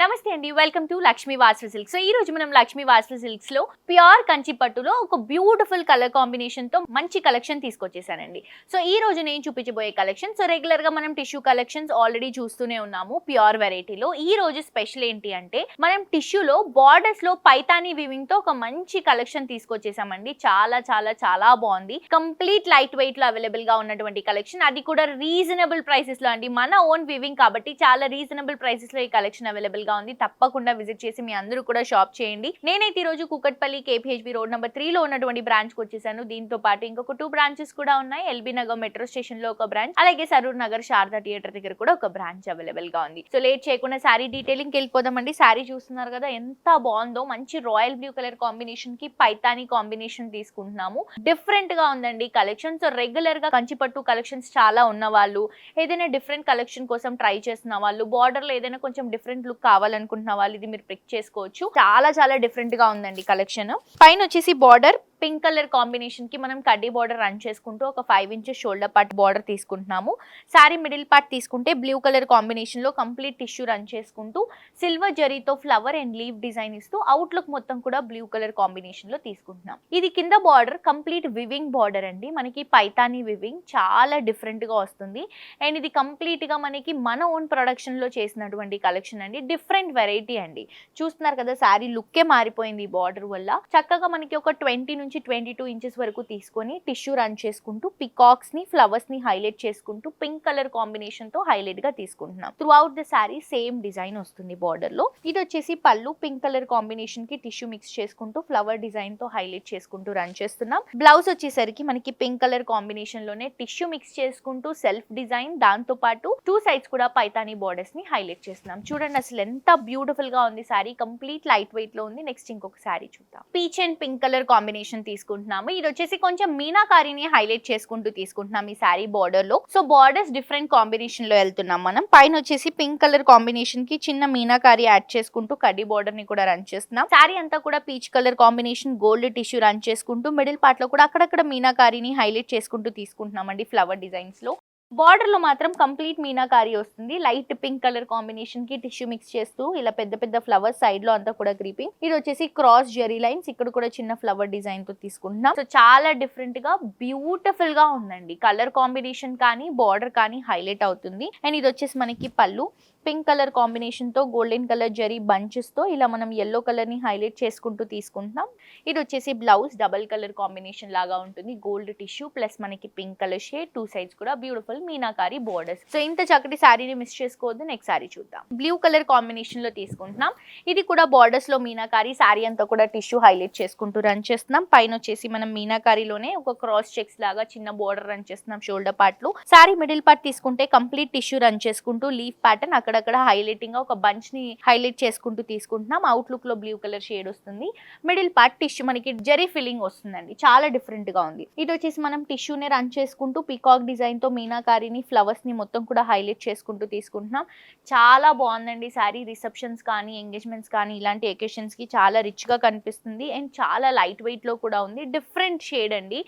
నమస్తే అండి welcome to Lakshmi Vasavi Silks. So ఈ రోజు మనం లక్ష్మీ వాస్వి సిల్క్స్లో ప్యూర్ కంచి పట్టులో ఒక బ్యూటిఫుల్ కలర్ కాంబినేషన్తో మంచి కలెక్షన్ తీసుకొచ్చేసానండి. సో ఈ రోజు నేను చూపించబోయే కలెక్షన్ సో రెగ్యులర్గా మనం టిష్యూ కలెక్షన్స్ ఆల్రెడీ చూస్తూనే ఉన్నాము ప్యూర్ వెరైటీలో. ఈ రోజు స్పెషల్ ఏంటి అంటే మనం టిష్యూలో బార్డర్స్లో పైతానీ వివింగ్తో ఒక మంచి కలెక్షన్ తీసుకొచ్చేసామండి. చాలా చాలా చాలా బాగుంది. కంప్లీట్ లైట్ వెయిట్లో అవైలబుల్గా ఉన్నటువంటి కలెక్షన్. అది కూడా రీజనబుల్ ప్రైసెస్లో అండి. మన ఓన్ వివింగ్ కాబట్టి చాలా రీజనబుల్ ప్రైసెస్లో ఈ కలెక్షన్ అవైలబుల్ గా ఉంది. తప్పకుండా విజిట్ చేసి మీ అందరూ కూడా షాప్ చేయండి. నేనైతే ఈ రోజు Kukatpally KPHB road number three లో ఉన్నటువంటి బ్రాంచ్కి వచ్చేసాను. దీంతో పాటు ఇంకొక టూ బ్రాంచెస్ కూడా ఉన్నాయి. ఎల్బీ నగర్ మెట్రో స్టేషన్లో ఒక బ్రాంచ్ అలాగే సరూర్ నగర్ శారదా థియేటర్ దగ్గర కూడా ఒక బ్రాంచ్ అవైలబుల్గా ఉంది. సో లేట్ చేయకుండా శారీ డీటెయిలింగ్ వెళ్ళిపోదామండి. శారీ చూస్తున్నారు కదా ఎంత బాగుందో. మంచి రాయల్ బ్లూ కలర్ కాంబినేషన్కి పైతాని కాంబినేషన్ తీసుకుంటున్నాము. డిఫరెంట్గా ఉందండి కలెక్షన్ సో రెగ్యులర్గా కంచిపట్టు కలెక్షన్స్ చాలా ఉన్న వాళ్ళు ఏదైనా డిఫరెంట్ కలెక్షన్ కోసం ట్రై చేస్తున్న వాళ్ళు. బార్డర్లో ఏదైనా కొంచెం డిఫరెంట్ లుక్ కావాలనుకుంటున్న వాళ్ళు ఇది మీరు పిక్ చేసుకోవచ్చు. చాలా చాలా డిఫరెంట్గా ఉందండి కలెక్షన్ పైన వచ్చేసి బార్డర్ పింక్ కలర్ కాంబినేషన్కి మనం కడ్డీ బార్డర్ రన్ చేసుకుంటూ ఒక five inches shoulder part border తీసుకుంటున్నాము. శారీ మిడిల్ పార్ట్ తీసుకుంటే బ్లూ కలర్ కాంబినేషన్లో కంప్లీట్ టిష్యూ రన్ చేసుకుంటూ సిల్వర్ జరీతో ఫ్లవర్ అండ్ లీవ్ డిజైన్ ఇస్తూ అవుట్లుక్ మొత్తం కూడా బ్లూ కలర్ కాంబినేషన్లో తీసుకుంటున్నాం. ఇది కింద బార్డర్ కంప్లీట్ వివింగ్ బార్డర్ అండి. మనకి పైతానీ వివింగ్ చాలా డిఫరెంట్గా వస్తుంది. అండ్ ఇది కంప్లీట్గా మనకి మన ఓన్ ప్రొడక్షన్లో చేసినటువంటి కలెక్షన్ అండి. డిఫరెంట్ వెరైటీ అండి. చూస్తున్నారు కదా శారీ లుక్కే మారిపోయింది ఈ బార్డర్ వల్ల. చక్కగా మనకి ఒక ట్వంటీ నుంచి ట్వంటీ టూ ఇంచెస్ వరకు తీసుకొని టిష్యూ రన్ చేసుకుంటూ పికాక్స్ని ఫ్లవర్స్ని హైలైట్ చేసుకుంటూ పింక్ కలర్ కాంబినేషన్తో హైలైట్గా తీసుకుంటున్నాం. Throughout the sari same design వస్తుంది బార్డర్లో. ఇది వచ్చేసి పళ్ళు పింక్ కలర్ కాంబినేషన్కి టిష్యూ మిక్స్ చేసుకుంటూ ఫ్లవర్ డిజైన్తో హైలైట్ చేసుకుంటూ రన్ చేస్తున్నాం. బ్లౌజ్ వచ్చేసరికి మనకి పింక్ కలర్ కాంబినేషన్లోనే టిష్యూ మిక్స్ చేసుకుంటూ సెల్ఫ్ డిజైన్ దాంతో పాటు టూ సైడ్స్ కూడా పైతానీ బార్డర్స్ని హైలైట్ చేస్తున్నాం. చూడండి అసలు ఎంత బ్యూటిఫుల్గా ఉంది శారీ కంప్లీట్ లైట్ వెయిట్లో ఉంది. నెక్స్ట్ ఇంకొక శారీ చూద్దాం. Peach and pink colour combination తీసుకుంటున్నాము. ఇది వచ్చేసి కొంచెం మీనాకారిని హైలైట్ చేసుకుంటూ తీసుకుంటున్నాం ఈ శారీ బార్డర్లో. సో బార్డర్స్ డిఫరెంట్ కాంబినేషన్లో వెళ్తున్నాం మనం. పైన వచ్చేసి పింక్ కలర్ కాంబినేషన్కి చిన్న మీనాకారి యాడ్ చేసుకుంటూ కడ్డీ బార్డర్ని కూడా రన్ చేస్తున్నాం. శారీ అంతా కూడా peach colour combination gold tissue run చేసుకుంటూ మిడిల్ పార్ట్లో కూడా అక్కడక్కడ మీనాకారిని హైలైట్ చేసుకుంటూ తీసుకుంటున్నామండి ఫ్లవర్ డిజైన్స్లో. బార్డర్లో మాత్రం కంప్లీట్ మీనాకారి వస్తుంది. లైట్ పింక్ కలర్ కాంబినేషన్కి టిష్యూ మిక్స్ చేస్తూ ఇలా పెద్ద పెద్ద ఫ్లవర్స్ సైడ్లో అంతా కూడా క్రీపింగ్ ఇది వచ్చేసి క్రాస్ జెరీ లైన్స్. ఇక్కడ కూడా చిన్న ఫ్లవర్ డిజైన్తో తీసుకుంటున్నాం. సో చాలా డిఫరెంట్గా బ్యూటిఫుల్గా ఉందండి. కలర్ కాంబినేషన్ కానీ బార్డర్ కానీ హైలైట్ అవుతుంది. అండ్ ఇది వచ్చేసి మనకి పళ్ళు. పింక్ కలర్ కాంబినేషన్తో గోల్డెన్ కలర్ జరీ బంచెస్తో ఇలా మనం ఎల్లో కలర్ని హైలైట్ చేసుకుంటూ తీసుకుంటున్నాం. ఇది వచ్చేసి బ్లౌజ్ డబల్ కలర్ కాంబినేషన్ లాగా ఉంటుంది. గోల్డ్ టిష్యూ ప్లస్ మనకి pink colour shade two sides కూడా బ్యూటిఫుల్ మీనాకారి బోర్డర్స్. సో ఇంత చక్కటి శారీని మిస్ చేసుకోవద్దు. నెక్స్ట్ శారీ చూద్దాం. బ్లూ కలర్ కాంబినేషన్లో తీసుకుంటున్నాం. ఇది కూడా బార్డర్స్లో మీనాకారి శారీ అంతా కూడా టిష్యూ హైలైట్ చేసుకుంటూ రన్ చేస్తున్నాం. పైన వచ్చేసి మనం మీనాకారిలోనే ఒక క్రాస్ చెక్స్ లాగా చిన్న బోర్డర్ రన్ చేస్తున్నాం షోల్డర్ పార్ట్లు శారీ మిడిల్ పార్ట్ తీసుకుంటే కంప్లీట్ టిష్యూ రన్ చేసుకుంటూ లీఫ్ ప్యాటర్న్ అక్కడ అక్కడక్కడ హైలైటింగ్గా ఒక బంచ్ని హైలైట్ చేసుకుంటూ తీసుకుంటున్నాం. అవుట్ లుక్లో బ్లూ కలర్ షేడ్ వస్తుంది. మిడిల్ పార్ట్ టిష్యూ మనకి జెరీ ఫిల్లింగ్ వస్తుందండి. చాలా డిఫరెంట్గా ఉంది. ఇది వచ్చేసి మనం టిష్యూని రన్ చేసుకుంటూ పికాక్ డిజైన్తో మీనాకారిని ఫ్లవర్స్ని మొత్తం కూడా హైలైట్ చేసుకుంటూ తీసుకుంటున్నాం. చాలా బాగుందండి శారీ రిసెప్షన్స్ కానీ ఎంగేజ్మెంట్స్ కానీ ఇలాంటి ఎకేషన్స్కి చాలా రిచ్గా కనిపిస్తుంది. అండ్ చాలా లైట్ వెయిట్లో కూడా ఉంది. డిఫరెంట్ షేడ్ అండి.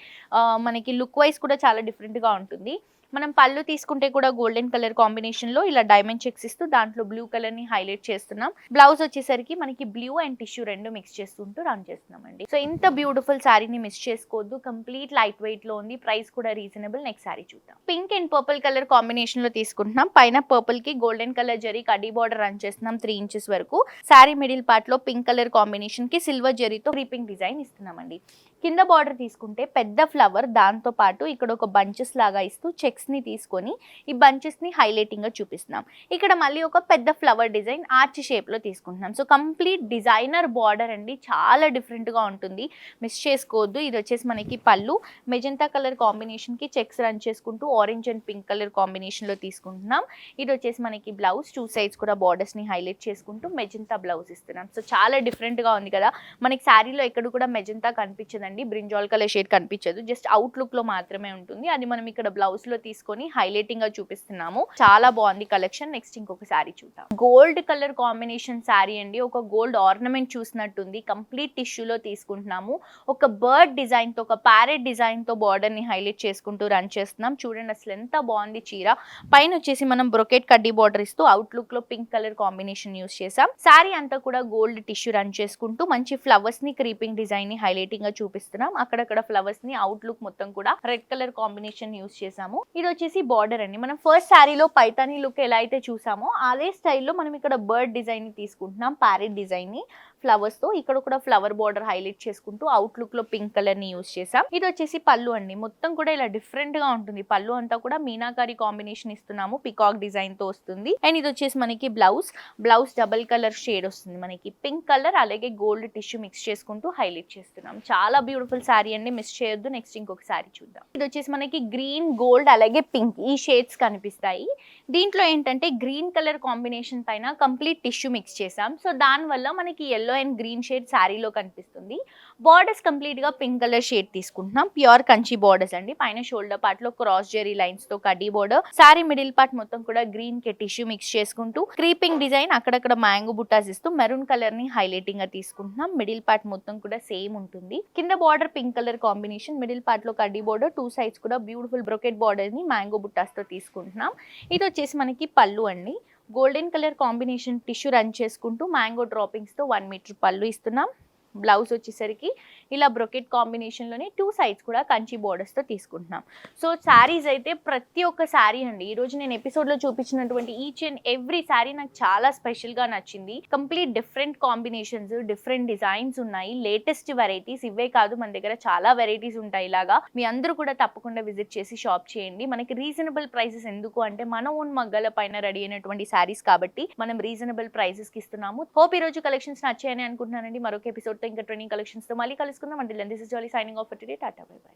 మనకి లుక్ వైజ్ కూడా చాలా డిఫరెంట్గా ఉంటుంది. మనం పళ్ళు తీసుకుంటే కూడా గోల్డెన్ కలర్ కాంబినేషన్లో ఇలా డైమండ్ చెక్స్ ఇస్తూ దాంట్లో బ్లూ కలర్ని హైలైట్ చేస్తున్నాం. బ్లౌజ్ వచ్చేసరికి మనకి బ్లూ అండ్ టిష్యూ రెండు మిక్స్ చేస్తుంటూ రన్ చేస్తున్నాం అండి సో ఇంత బ్యూటిఫుల్ శారీని మిస్ చేసుకోవద్దు. కంప్లీట్ లైట్ వెయిట్లో ఉంది. ప్రైస్ కూడా రీజనబుల్ నెక్స్ట్ శారీ చూద్దాం. పింక్ అండ్ పర్పుల్ కలర్ కాంబినేషన్లో తీసుకుంటున్నాం. పైన పర్పుల్కి గోల్డెన్ కలర్ జరీ కడి బార్డర్ రన్ చేస్తున్నాం త్రీ ఇంచెస్ వరకు. శారీ మిడిల్ పార్ట్లో పింక్ కలర్ కాంబినేషన్కి సిల్వర్ జరీతో క్రీపింగ్ డిజైన్ ఇస్తున్నామండి. కింద బార్డర్ తీసుకుంటే పెద్ద ఫ్లవర్ దాంతో పాటు ఇక్కడ ఒక బంచెస్ లాగా ఇస్తూ చెక్స్ని తీసుకొని ఈ బంచెస్ని హైలైటింగ్గా చూపిస్తున్నాం. ఇక్కడ మళ్ళీ ఒక పెద్ద ఫ్లవర్ డిజైన్ ఆర్చ్ షేప్లో తీసుకుంటున్నాం. సో కంప్లీట్ డిజైనర్ బార్డర్ అండి. చాలా డిఫరెంట్గా ఉంటుంది. మిస్ చేసుకోవద్దు. ఇది వచ్చేసి మనకి పళ్ళు. మెజంతా కలర్ కాంబినేషన్కి చెక్స్ రన్ చేసుకుంటూ ఆరెంజ్ అండ్ పింక్ కలర్ కాంబినేషన్లో తీసుకుంటున్నాం. ఇది వచ్చేసి మనకి బ్లౌజ్ టూ సైడ్స్ కూడా బార్డర్స్ని హైలైట్ చేసుకుంటూ మెజంతా బ్లౌజ్ ఇస్తున్నాం. సో చాలా డిఫరెంట్గా ఉంది కదా. మనకి శారీలో ఎక్కడ కూడా మెజంతా కనిపించదండి. బ్రింజాల్ కలర్ షేడ్ కనిపించదు. జస్ట్ అవుట్ లుక్లో మాత్రమే ఉంటుంది. అది మనం ఇక్కడ బ్లౌజ్లో తీసుకొని హైలైటింగ్గా చూపిస్తున్నాము. చాలా బాగుంది కలెక్షన్ నెక్స్ట్ ఇంకొక శారీ చూద్దాం. గోల్డ్ కలర్ కాంబినేషన్ శారీ అండి. ఒక గోల్డ్ ఆర్నమెంట్ చూసినట్టుంది. కంప్లీట్ టిష్యూలో తీసుకుంటున్నాము. ఒక బర్డ్ డిజైన్తో ఒక ప్యారెట్ డిజైన్తో బార్డర్ని హైలైట్ చేసుకుంటూ రన్ చేస్తున్నాం. చూడండి అసలు ఎంత బాగుంది చీర. పైన వచ్చేసి మనం బ్రొకెట్ కడ్డీ బార్డర్ ఇస్తూ అవుట్లుక్లో పింక్ కలర్ కాంబినేషన్ యూస్ చేసాం శారీ అంతా కూడా గోల్డ్ టిష్యూ రన్ చేసుకుంటూ మంచి ఫ్లవర్స్ని క్రీపింగ్ డిజైన్ని హైలైటింగ్గా చూపిస్తున్నాం. అక్కడక్కడ ఫ్లవర్స్ని అవుట్లుక్ మొత్తం కూడా రెడ్ కలర్ కాంబినేషన్ యూస్ చేసాము ఇది వచ్చేసి బార్డర్ అండి. మనం ఫస్ట్ శారీలో పైతానీ లుక్ ఎలా అయితే చూసామో అదే స్టైల్లో మనం ఇక్కడ బర్డ్ డిజైన్ని తీసుకుంటున్నాం ప్యారెట్ డిజైన్ని ఫ్లవర్స్తో ఇక్కడ కూడా ఫ్లవర్ బార్డర్ హైలైట్ చేసుకుంటూ అవుట్లుక్లో పింక్ కలర్ని యూస్ చేసాం ఇది వచ్చేసి పళ్ళు అండి. మొత్తం కూడా ఇలా డిఫరెంట్గా ఉంటుంది. పళ్ళు అంతా కూడా మీనాకారి కాంబినేషన్ ఇస్తున్నాము. పికాక్ డిజైన్తో వస్తుంది. అండ్ ఇది వచ్చేసి మనకి blouse blouse double colour shade వస్తుంది మనకి. పింక్ కలర్ అలాగే గోల్డ్ టిష్యూ మిక్స్ చేసుకుంటూ హైలైట్ చేస్తున్నాం. చాలా బ్యూటిఫుల్ శారీ అండి. మిస్ చేయొద్దు. నెక్స్ట్ ఇంకొక శారీ చూద్దాం. ఇది వచ్చేసి మనకి గ్రీన్ గోల్డ్ అలాగే పింక్ ఈ షేడ్స్ కనిపిస్తాయి. దీంట్లో ఏంటంటే గ్రీన్ కలర్ కాంబినేషన్ పైన కంప్లీట్ టిష్యూ మిక్స్ చేసాం సో దానివల్ల మనకి ఎల్లో అండ్ గ్రీన్ షేడ్ శారీలో కనిపిస్తుంది. బార్డర్స్ కంప్లీట్గా పింక్ కలర్ షేడ్ తీసుకుంటున్నాం. ప్యూర్ కంచి బార్డర్స్ అండి. పైన షోల్డర్ పార్ట్లో క్రాస్ జెరీ లైన్స్తో కడ్డీ బార్డర్ శారీ మిడిల్ పార్ట్ మొత్తం కూడా గ్రీన్కి టిష్యూ మిక్స్ చేసుకుంటూ క్రీపింగ్ డిజైన్ అక్కడక్కడ మ్యాంగో బుట్టాస్ ఇస్తూ మెరూన్ కలర్ని హైలైటింగ్గా తీసుకుంటున్నాం. మిడిల్ పార్ట్ మొత్తం కూడా సేమ్ ఉంటుంది. కింద border pink colour combination middle పార్ట్లో కడ్డీ బార్డర్ టూ సైడ్స్ కూడా బ్యూటిఫుల్ బ్రొకెట్ బార్డర్ని మ్యాంగో బుట్టాస్తో తీసుకుంటున్నాం. ఇది వచ్చేసి మనకి పళ్ళు అండి. Golden colour combination tissue run చేసుకుంటూ మ్యాంగో డ్రాపింగ్స్తో వన్ మీటర్ పళ్ళు ఇస్తున్నాం. బ్లౌజ్ వచ్చేసరికి ఇలా బ్రొకెట్ కాంబినేషన్లోనే టూ సైడ్స్ కూడా కంచి బోర్డర్స్తో తీసుకుంటున్నాం. సో శారీస్ అయితే ప్రతి ఒక్క శారీ అండి. ఈ రోజు నేను ఎపిసోడ్లో చూపించినటువంటి ఈచ్ అండ్ ఎవ్రీ శారీ నాకు చాలా స్పెషల్గా నచ్చింది. Complete different combinations different designs ఉన్నాయి. లేటెస్ట్ వెరైటీస్ ఇవే కాదు మన దగ్గర చాలా వెరైటీస్ ఉంటాయి ఇలాగా. మీ అందరూ కూడా తప్పకుండా విజిట్ చేసి షాప్ చేయండి. మనకి రీజనబుల్ ప్రైసెస్ ఎందుకు అంటే మన ఓన్ మగ్గల పైన రెడీ అయినటువంటి శారీస్ కాబట్టి మనం రీజనబుల్ ప్రైసెస్కి ఇస్తున్నాము. హోప్ ఈ రోజు కలెక్షన్స్ నచ్చాయని అనుకుంటున్నానండి. మరొక ఎపిసోడ్తో ఇంకా ట్రైనింగ్ కలెక్షన్స్ మళ్ళీ మళ్ళీ కలుసుకుందాం అంటే this is Jolly signing off today tata bye bye